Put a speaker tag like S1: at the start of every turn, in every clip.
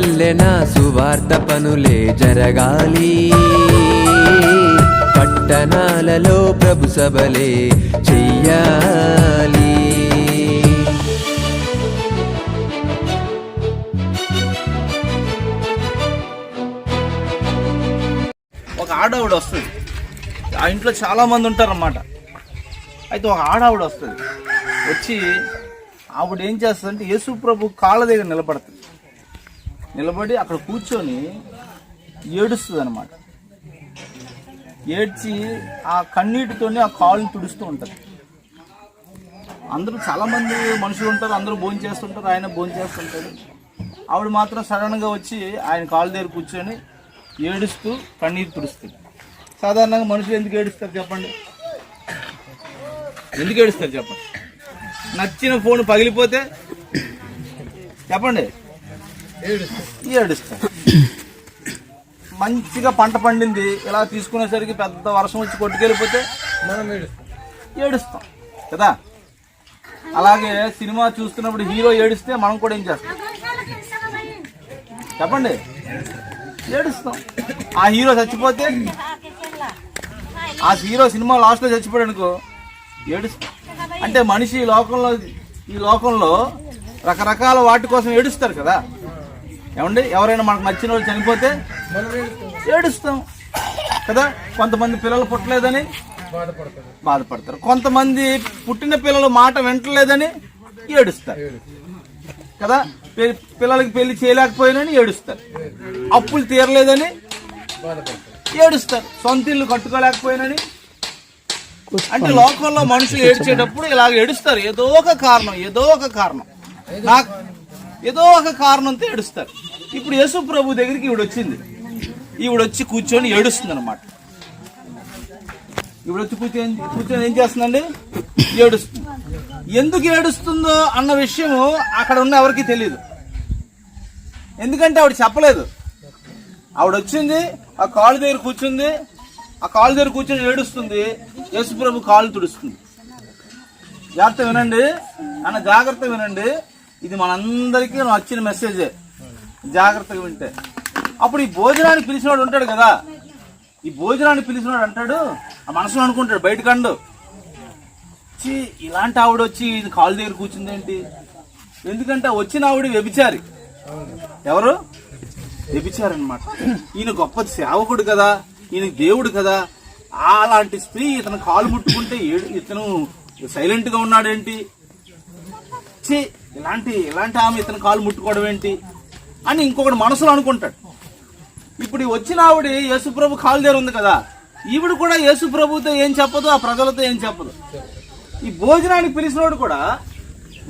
S1: వల్లెన సువార్త పనులే జరగాలి. పట్టణాలలో ప్రభు సభలే చెయ్యాలి.
S2: ఒక ఆడవిడ వస్తుంది. ఆ ఇంట్లో చాలా మంది ఉంటారన్నమాట. అయితే ఒక ఆడావిడ వస్తుంది. వచ్చి ఆవిడ ఏం చేస్తుందంటే యేసు ప్రభు కాళ్ళ దగ్గర నిలబడుతుంది. నిలబడి అక్కడ కూర్చొని ఏడుస్తుంది అనమాట ఏడ్చి ఆ కన్నీటితోనే ఆ కాళ్ళని తుడుస్తూ ఉంటుంది. అందరూ చాలామంది మనుషులు ఉంటారు అందరూ భోజనం చేస్తుంటారు ఆయన భోజనం చేస్తుంటారు ఆవిడ మాత్రం సడన్గా వచ్చి ఆయన కాళ్ళ దగ్గర కూర్చొని ఏడుస్తూ కన్నీరు తుడుస్తుంది సాధారణంగా మనుషులు ఎందుకు ఏడుస్తారు చెప్పండి? ఎందుకు ఏడుస్తారు చెప్పండి? నచ్చిన ఫోన్ పగిలిపోతే చెప్పండి. ఏడుస్తారు మంచిగా పంట పండింది ఇలా తీసుకునేసరికి పెద్ద వర్షం వచ్చి కొట్టుకెళ్ళిపోతే ఏడుస్తాం. కదా? అలాగే సినిమా చూస్తున్నప్పుడు హీరో ఏడిస్తే మనం కూడా ఏం చేస్తాం? చెప్పండి. ఏడుస్తాం. ఆ హీరో చచ్చిపోతే ఆ హీరో సినిమా లాస్ట్లో చచ్చిపోయాడు అనుకో ఏడుస్తాం. అంటే మనిషి ఈ లోకంలో ఈ లోకంలో రకరకాల వాటి కోసం ఏడుస్తారు కదా? ఏమండి? ఎవరైనా మనకు నచ్చిన వాళ్ళు చనిపోతే ఏడుస్తాం. కదా? కొంతమంది పిల్లలు పుట్టలేదని బాధపడతారు. కొంతమంది పుట్టిన పిల్లలు మాట వింటలేదని ఏడుస్తారు. కదా? పె- పిల్లలకి పెళ్ళి చేయలేకపోయినని ఏడుస్తారు. అప్పులు తీరలేదని ఏడుస్తారు. సొంత ఇల్లు కట్టుకోలేకపోయినని. అంటే లోకంలో మనుషులు ఏడ్చేటప్పుడు ఇలాగ ఏడుస్తారు. ఏదో ఒక కారణం ఏదో ఒక కారణం. నాకు ఏదో ఒక కారణంతో ఏడుస్తారు. ఇప్పుడు యేసు ప్రభు దగ్గరికి ఈవిడ వచ్చింది ఈవిడ వచ్చి కూర్చొని ఏడుస్తుంది అనమాట ఈవిడ వచ్చి కూర్చొని కూర్చొని ఏం చేస్తుందండి? ఏడుస్తుంది. ఎందుకు ఏడుస్తుందో అన్న విషయము అక్కడ ఉన్న ఎవరికి తెలియదు ఎందుకంటే ఆవిడ చెప్పలేదు. ఆవిడ వచ్చింది ఆ కాలు దగ్గర కూర్చుంది ఆ కాలు దగ్గర కూర్చొని ఏడుస్తుంది యేసుప్రభు కాలు తుడుస్తుంది. జాగ్రత్త వినండి. అన్న జాగ్రత్త వినండి. ఇది మనందరికీ వచ్చిన మెసేజే జాగ్రత్తగా వింటే. అప్పుడు ఈ భోజనాన్ని పిలిచినవాడు ఉంటాడు కదా. ఈ భోజనాన్ని పిలిచినవాడు అంటాడు ఆ మనసులో అనుకుంటాడు బయట కండు. ఛీ, ఇలాంటి ఆవిడ వచ్చి ఇది కాలు దగ్గర కూర్చుందేంటి ఎందుకంటే ఆ వచ్చిన ఆవిడ వ్యభిచారి. ఎవరు? వ్యభిచారనమాట ఈయన గొప్ప సేవకుడు కదా ఈయన దేవుడు కదా. అలాంటి స్త్రీ ఇతను కాలు ముట్టుకుంటే ఏడు- ఇతను సైలెంట్గా ఉన్నాడేంటి? ఛీ ఇలాంటి ఇలాంటి ఆమె ఇతను కాలు ముట్టుకోవడం ఏంటి అని ఇంకొకటి మనసులో అనుకుంటాడు. ఇప్పుడు వచ్చిన ఆవిడ యేసుప్రభు కాలు దగ్గర ఉంది కదా ఈవిడ కూడా యేసుప్రభుతో ఏం చెప్పదు ఆ ప్రజలతో ఏం చెప్పదు. ఈ భోజనానికి పిలిచినోడు కూడా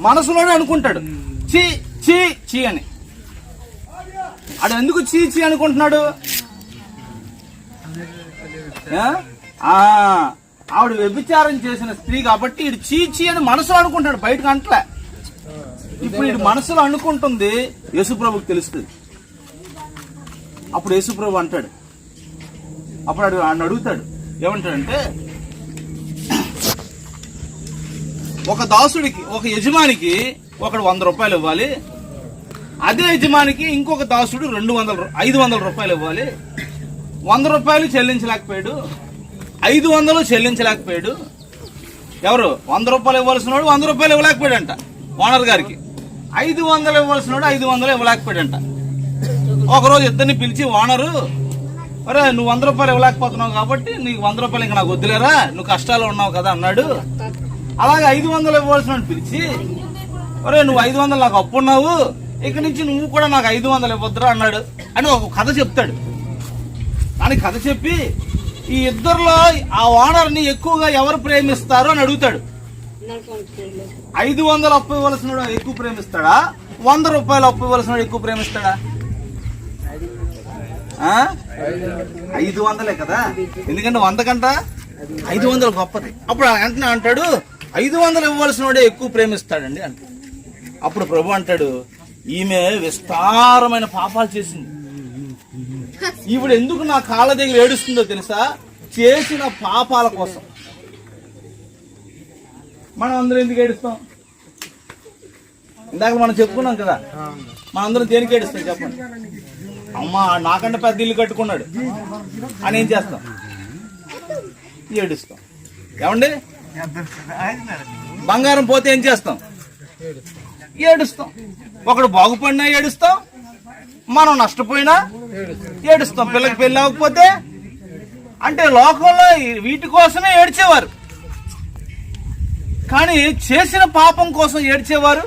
S2: మనసులోనే అనుకుంటాడు చీ చీ చీ అని. అది ఎందుకు చీ చీ అనుకుంటున్నాడు? ఆ? ఆవిడ వ్యభిచారం చేసిన స్త్రీ కాబట్టి ఇడు చీ చీ అని మనసులో అనుకుంటాడు బయటకు అంటలే. ఇప్పుడు ఇది మనసులో అనుకుంటుంది యేసుప్రభుకి తెలుస్తుంది. అప్పుడు యేసుప్రభు అంటాడు. అప్పుడు అడు ఆయన అడుగుతాడు. ఏమంటాడంటే ఒక దాసుడికి ఒక యజమానికి ఒకడు వంద రూపాయలు ఇవ్వాలి. అదే యజమానికి ఇంకొక దాసుడు రెండు వందల ఐదు వందల రూపాయలు ఇవ్వాలి. వంద రూపాయలు చెల్లించలేకపోయాడు. ఐదు వందలు చెల్లించలేకపోయాడు. ఎవరు? వంద రూపాయలు ఇవ్వాల్సిన వాడు వంద రూపాయలు ఇవ్వలేకపోయాడంట. ఓనర్ గారికి. ఐదు వందలు ఇవ్వాల్సిన వాడు ఐదు వందలు ఇవ్వలేకపోయాడంట. ఒకరోజు ఇద్దరిని పిలిచి ఓనరు అరే నువ్వు వంద రూపాయలు ఇవ్వలేకపోతున్నావు కాబట్టి నీకు వంద రూపాయలు ఇంకా నాకు వద్దులేరా నువ్వు కష్టాలు ఉన్నావు కదా అన్నాడు. అలాగే ఐదు వందలు ఇవ్వాల్సిన పిలిచి అరే నువ్వు ఐదు వందలు నాకు అప్పు ఉన్నావు ఇక్కడి నుంచి నువ్వు కూడా నాకు ఐదు వందలు ఇవ్వద్దురా అన్నాడు. అని ఒక కథ చెప్తాడు. అని కథ చెప్పి ఈ ఇద్దరిలో ఆ ఓనర్ని ఎక్కువగా ఎవరు ప్రేమిస్తారు? అని అడుగుతాడు. ఐదు వందలు అప్పు ఇవ్వాల్సిన ఎక్కువ ప్రేమిస్తాడా? వంద రూపాయలు అప్పు ఇవ్వాల్సిన వాడు ఎక్కువ ప్రేమిస్తాడా? ఐదు వందలే కదా? ఎందుకంటే వంద కంట ఐదు వందలు గొప్పది. అప్పుడు వెంటనే అంటాడు ఐదు వందలు ఇవ్వాల్సిన వాడే ఎక్కువ ప్రేమిస్తాడండి అంట. అప్పుడు ప్రభు అంటాడు ఈమె విస్తారమైన పాపాలు చేసింది. ఈవిడ ఎందుకు నా కాళ్ళ దగ్గర ఏడుస్తుందో తెలుసా? చేసిన పాపాల కోసం. మనం అందరం ఎందుకు ఏడుస్తాం? ఇందాక మనం చెప్పుకున్నాం కదా. మనం అందరం దేనికి ఏడుస్తాం చెప్పండి? అమ్మా నాకంటే పెద్ద ఇల్లు కట్టుకున్నాడు. అని ఏం చేస్తాం? ఏడుస్తాం. ఏమండి? బంగారం పోతే ఏం చేస్తాం? ఏడుస్తాం. ఒకడు బాగుపడినా ఏడుస్తాం. మనం నష్టపోయినా ఏడుస్తాం. పిల్లకి పెళ్ళి అవ్వకపోతే అంటే లోకంలో వీటి కోసమే ఏడ్చేవారు. కానీ చేసిన పాపం కోసం ఏడ్చేవారు?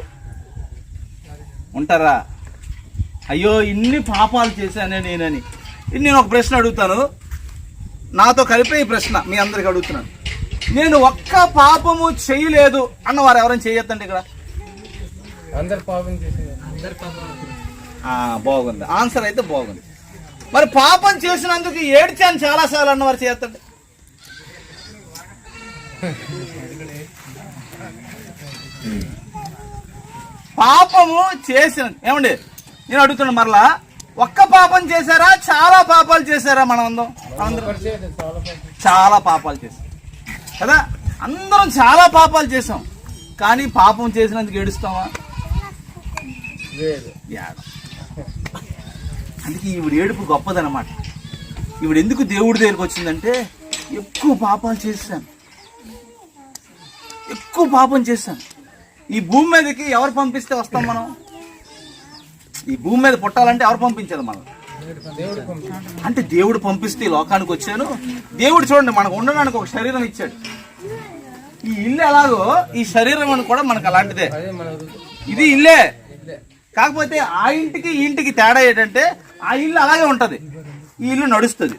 S2: ఉంటారా? అయ్యో ఇన్ని పాపాలు చేశానే నేనని. ఇది నేను ఒక ప్రశ్న అడుగుతాను. నాతో కలిపే ఈ ప్రశ్న మీ అందరికి అడుగుతున్నాను. నేను ఒక్క పాపము చేయలేదు అన్నవారు ఎవరైనా చేయొద్దండి ఇక్కడ?
S3: అందరు పాపం
S2: బాగుంది. ఆన్సర్ అయితే బాగుంది. మరి పాపం చేసినందుకు ఏడ్చాను చాలాసార్లు అన్నవారు చేయొద్దండి. పాపము చేసిన ఏమండి? నేను అడుగుతున్నా మరలా ఒక్క పాపం చేశారా? చాలా పాపాలు చేశారా మనం అందరం. అందరం
S3: చాలా
S2: పాపాలు చేశాం. కదా? అందరం చాలా పాపాలు చేసాం కానీ పాపం చేసినందుకు ఏడుస్తామా
S3: లేదు
S2: అందుకే ఈవిడ ఏడుపు గొప్పదనమాట ఈవిడ ఎందుకు దేవుడి దగ్గరికి వచ్చిందంటే ఎక్కువ పాపాలు చేశాను ఎక్కువ పాపం చేశాను ఈ భూమి మీదకి ఎవరు పంపిస్తే వస్తాం మనం? ఈ భూమి మీద పుట్టాలంటే ఎవరు పంపించారు మనం అంటే దేవుడు పంపిస్తే ఈ లోకానికి వచ్చాను. దేవుడు చూడండి మనకు ఉండడానికి ఒక శరీరం ఇచ్చాడు. ఈ ఇల్లు ఎలాగో ఈ శరీరం అని కూడా మనకు అలాంటిదే. ఇది ఇల్లే. కాకపోతే ఆ ఇంటికి ఈ ఇంటికి తేడా ఏంటంటే ఆ ఇల్లు అలాగే ఉంటుంది. ఈ ఇల్లు నడుస్తుంది.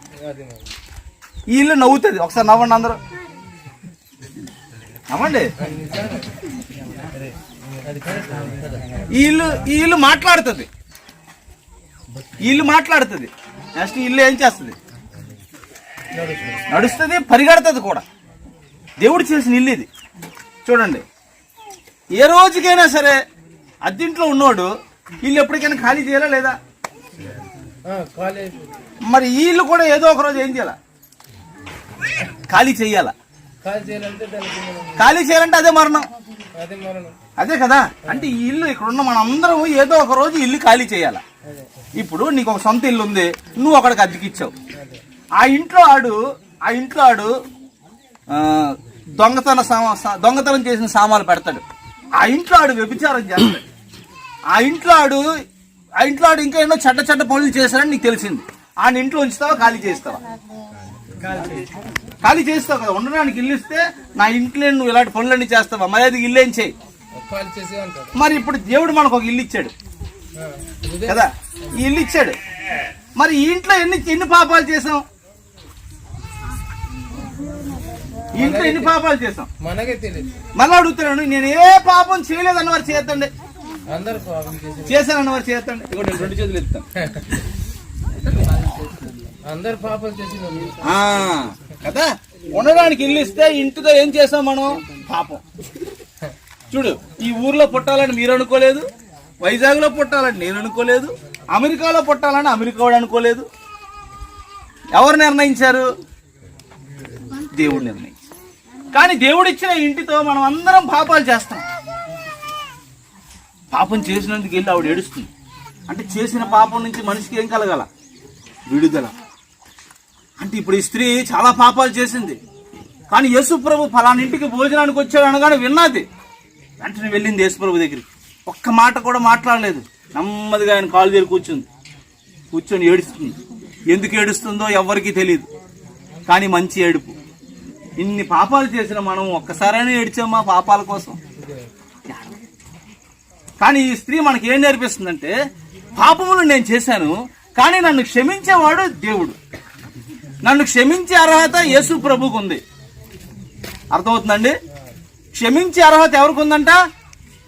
S2: ఈ ఇల్లు నవ్వుతుంది. ఒకసారి నవ్వండి అందరూ. నవ్వండి. ఈ ఇల్లు మాట్లాడుతుంది. ఇల్లు మాట్లాడుతుంది. నెక్స్ట్ ఇల్లు ఏం చేస్తుంది? నడుస్తుంది పరిగెడుతుంది కూడా. దేవుడు చేసిన ఇల్లు ఇది. చూడండి. ఏ రోజుకైనా సరే అద్దెంట్లో ఉన్నోడు ఇల్లు ఎప్పటికైనా ఖాళీ చేయాలా లేదా? మరి ఈ ఇల్లు కూడా ఏదో ఒక రోజు ఏం చేయాలా? ఖాళీ
S3: మనం
S2: ఖాళీ చేయాలంటే అదే మరణం.
S3: అదే
S2: కదా? అంటే ఈ ఇల్లు ఇక్కడ ఉన్న మనందరం ఏదో ఒక రోజు ఇల్లు ఖాళీ చేయాలా? ఇప్పుడు నీకు ఒక సొంత ఇల్లు ఉంది నువ్వు ఒకడికి అద్దెకిచ్చావు. ఆ ఇంట్లో ఆడు ఆ ఇంట్లో ఆడు దొంగతన దొంగతనం చేసిన సామాన్లు పెడతాడు. ఆ ఇంట్లో ఆడు వ్యభిచారం చేస్తాడు. ఆ ఇంట్లో ఆడు ఆ ఇంట్లో ఆడు ఇంకా ఎన్నో చెడ్డ చెడ్డ పనులు చేశాడని నీకు తెలిసింది. ఆ ఇంట్లో ఉంచుతావా ఖాళీ చేస్తావా? ఖాళీ చేస్తావు కదా ఉండడానికి ఇల్లు ఇస్తే నా ఇంట్లో నువ్వు ఇలాంటి పనులన్నీ చేస్తావా? మరి అది ఇల్లు ఏం చేయి
S3: కాల్ చేసి అంటాడు.
S2: మరి ఇప్పుడు దేవుడు మనకు ఒక ఇల్లు ఇచ్చాడు. కదా? ఈ ఇల్లు ఇచ్చాడు. మరి ఈ ఇంట్లో ఎన్ని ఎన్ని పాపాలు చేసాం? ఈ ఇంట్లో ఎన్ని పాపాలు చేసాం?
S3: మనకే తెలియదు.
S2: మళ్ళీ అడుగుతున్నాను నేను ఏ పాపం చేయలేదన్న వారు చేయొద్దండి
S3: అందరు పాపం చేసి
S2: చేశానన్న వారు చేయొద్దండి ఇదిగో నేను రెండు చేతులు ఎత్తాను
S3: అందరు పాపం చేసి
S2: ఆ, కదా? ఉండడానికి ఇల్లు ఇస్తే ఇంటితో ఏం చేసాం మనం? పాపం. చూడు ఈ ఊర్లో పుట్టాలని మీరు అనుకోలేదు వైజాగ్లో పుట్టాలని నేను అనుకోలేదు అమెరికాలో పుట్టాలని అమెరికా వాడు అనుకోలేదు. ఎవరు నిర్ణయించారు? దేవుడు నిర్ణయించారు కానీ దేవుడు ఇచ్చిన ఇంటితో మనం అందరం పాపాలు చేస్తాం. పాపం చేసినందుకు వెళ్ళి ఆవిడ ఏడుస్తుంది. అంటే చేసిన పాపం నుంచి మనిషికి ఏం కలగాల? విడుదల. అంటే ఇప్పుడు ఈ స్త్రీ చాలా పాపాలు చేసింది. కానీ యేసుప్రభు ఫలానింటికి ఇంటికి భోజనానికి వచ్చాడు అనగానే విన్నది. వెంటనే వెళ్ళింది యేసుప్రభు దగ్గరికి. ఒక్క మాట కూడా మాట్లాడలేదు. నెమ్మదిగా ఆయన కాలు దగ్గర కూర్చుంది. కూర్చొని ఏడుస్తుంది. ఎందుకు ఏడుస్తుందో ఎవ్వరికీ తెలియదు కానీ మంచి ఏడుపు. ఇన్ని పాపాలు చేసిన మనం ఒక్కసారైనా ఏడిచామా పాపాల కోసం? కానీ ఈ స్త్రీ మనకి ఏం నేర్పిస్తుందంటే పాపములు నేను చేశాను కానీ నన్ను క్షమించేవాడు దేవుడు. నన్ను క్షమించే అర్హత యేసు ప్రభుకు ఉంది అర్థమవుతుందండి? క్షమించే అర్హత ఎవరికి ఉందంట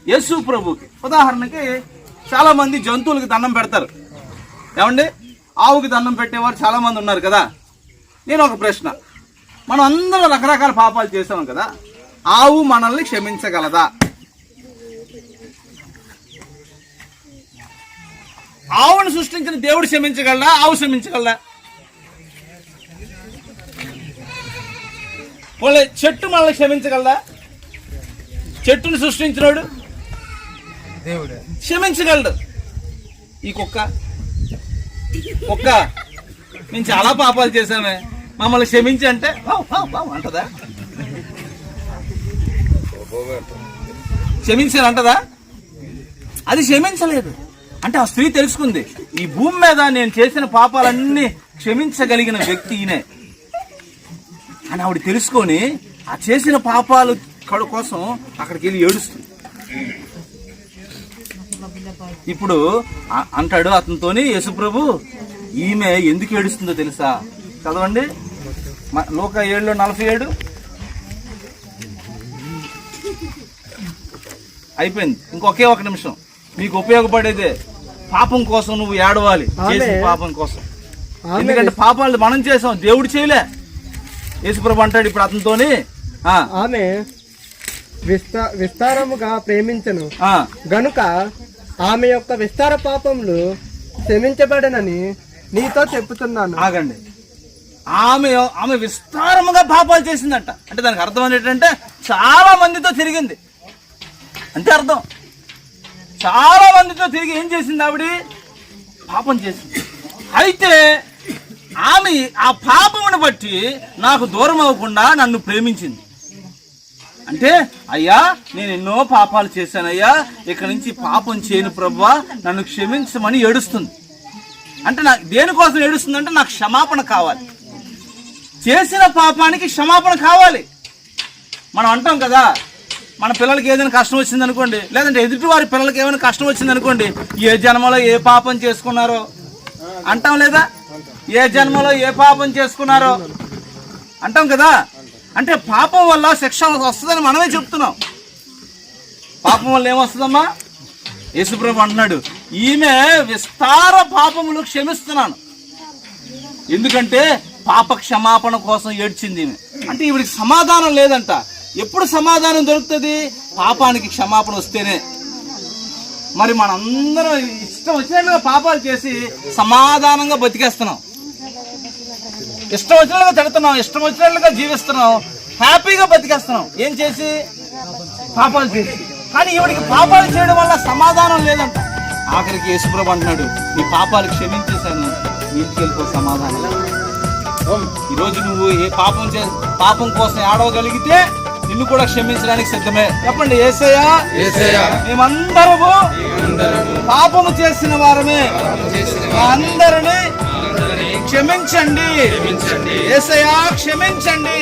S2: యేసు ప్రభుకి. ఉదాహరణకి చాలా మంది జంతువులకి దండం పెడతారు. ఏమండి? ఆవుకి దండం పెట్టేవారు చాలా మంది ఉన్నారు కదా? నేను ఒక ప్రశ్న. మనం అందరం రకరకాల పాపాలు చేసాం కదా? ఆవు మనల్ని క్షమించగలదా? ఆవును సృష్టించిన దేవుడు క్షమించగలడా? ఆవు క్షమించగలడా? పోలే చెట్టు మనల్ని క్షమించగలదా? చెట్టును సృష్టించినోడు
S3: దేవుడే.
S2: క్షమించగలడు. ఈ కుక్క. కుక్క. మేము చాలా పాపాలు చేశామే. మమ్మల్ని క్షమించి అంటే అంటదా క్షమించాను అంటదా? అది క్షమించలేదు. అంటే ఆ స్త్రీ తెలుసుకుంది ఈ భూమి మీద నేను చేసిన పాపాలన్నీ క్షమించగలిగిన వ్యక్తి ఈయనే. అని ఆవిడ తెలుసుకొని ఆ చేసిన పాపాలు కడు కోసం అక్కడికి వెళ్ళి ఏడుస్తుంది. ఇప్పుడు అంటాడు అతనితోని యేసుప్రభు ఈమె ఎందుకు ఏడుస్తుందో తెలుసా? చదవండి. లోక ఏడులో నలభై ఏడు. అయిపోయింది. ఇంకొకే ఒక నిమిషం. మీకు ఉపయోగపడేదే పాపం కోసం నువ్వు ఏడవాలి. చేసిన పాపం కోసం. ఎందుకంటే పాపాలు మనం చేసాం. దేవుడు చేయలే. యేసుప్రభు అంటాడు ఇప్పుడు అతనితోని.
S4: ఆమె విస్తా విస్తారముగా ప్రేమించను. గనుక ఆమె యొక్క విస్తార పాపములు క్షమించబడనని నీతో చెప్పుతున్నాను.
S2: ఆగండి. ఆమె ఆమె విస్తారముగా పాపాలు చేసిందంట. అంటే దానికి అర్థం ఏంటంటే చాలా మందితో తిరిగింది. అంతే అర్థం. చాలా మందితో తిరిగి ఏం చేసింది ఆవిడ? పాపం చేసింది. అయితే ఆమె ఆ పాపమును బట్టి నాకు దూరం అవ్వకుండా నన్ను ప్రేమించింది. అంటే అయ్యా నేను ఎన్నో పాపాలు చేశానయ్యా ఇక్కడి నుంచి పాపం చేయను ప్రభా నన్ను క్షమించమని ఏడుస్తుంది. అంటే నాకు దేనికోసం ఏడుస్తుందంటే నాకు క్షమాపణ కావాలి. చేసిన పాపానికి క్షమాపణ కావాలి. మనం అంటాం కదా మన పిల్లలకి ఏదైనా కష్టం వచ్చింది అనుకోండి లేదంటే ఎదుటి వారి పిల్లలకి ఏమైనా కష్టం వచ్చింది అనుకోండి ఏ జన్మలో ఏ పాపం చేసుకున్నారో అంటాం లేదా? ఏ జన్మలో ఏ పాపం చేసుకున్నారో అంటాం కదా? అంటే పాపం వల్ల శిక్ష వస్తుందని మనమే చెప్తున్నాం. పాపం వల్ల ఏమొస్తుందమ్మా? యేసుప్రభు అంటున్నాడు ఈమె విస్తార పాపములు క్షమిస్తున్నాను. ఎందుకంటే పాప క్షమాపణ కోసం ఏడ్చింది ఈమె. అంటే ఈవిడికి సమాధానం లేదంట. ఎప్పుడు సమాధానం దొరుకుతుంది? పాపానికి క్షమాపణ వస్తేనే. మరి మనందరం ఇష్టం వచ్చినట్లుగా పాపాలు చేసి సమాధానంగా బతికేస్తున్నాం. ఇష్టం వచ్చినట్లుగా తిడుతున్నాం ఇష్టం వచ్చినట్లుగా జీవిస్తున్నాం హ్యాపీగా బతికేస్తున్నాం. ఏం చేసి? పాపాలు చేసి. కానీ ఈవిడికి పాపాలు చేయడం వల్ల సమాధానం లేదంట. ఆఖరికి యేసుప్రభు అంటున్నాడు నీ పాపాలు క్షమించేశాను నీ ఇంటికి వెళ్ళిపో సమాధానం ఈరోజు నువ్వు ఏ పాపం చే పాపం కోసం ఆడవగలిగితే నిన్ను కూడా క్షమించడానికి సిద్ధమే. చెప్పండి ఏసయ్యా? మేమందరము పాపము చేసిన వారమే. అందరిని క్షమించండి. ఏసయ్యా క్షమించండి.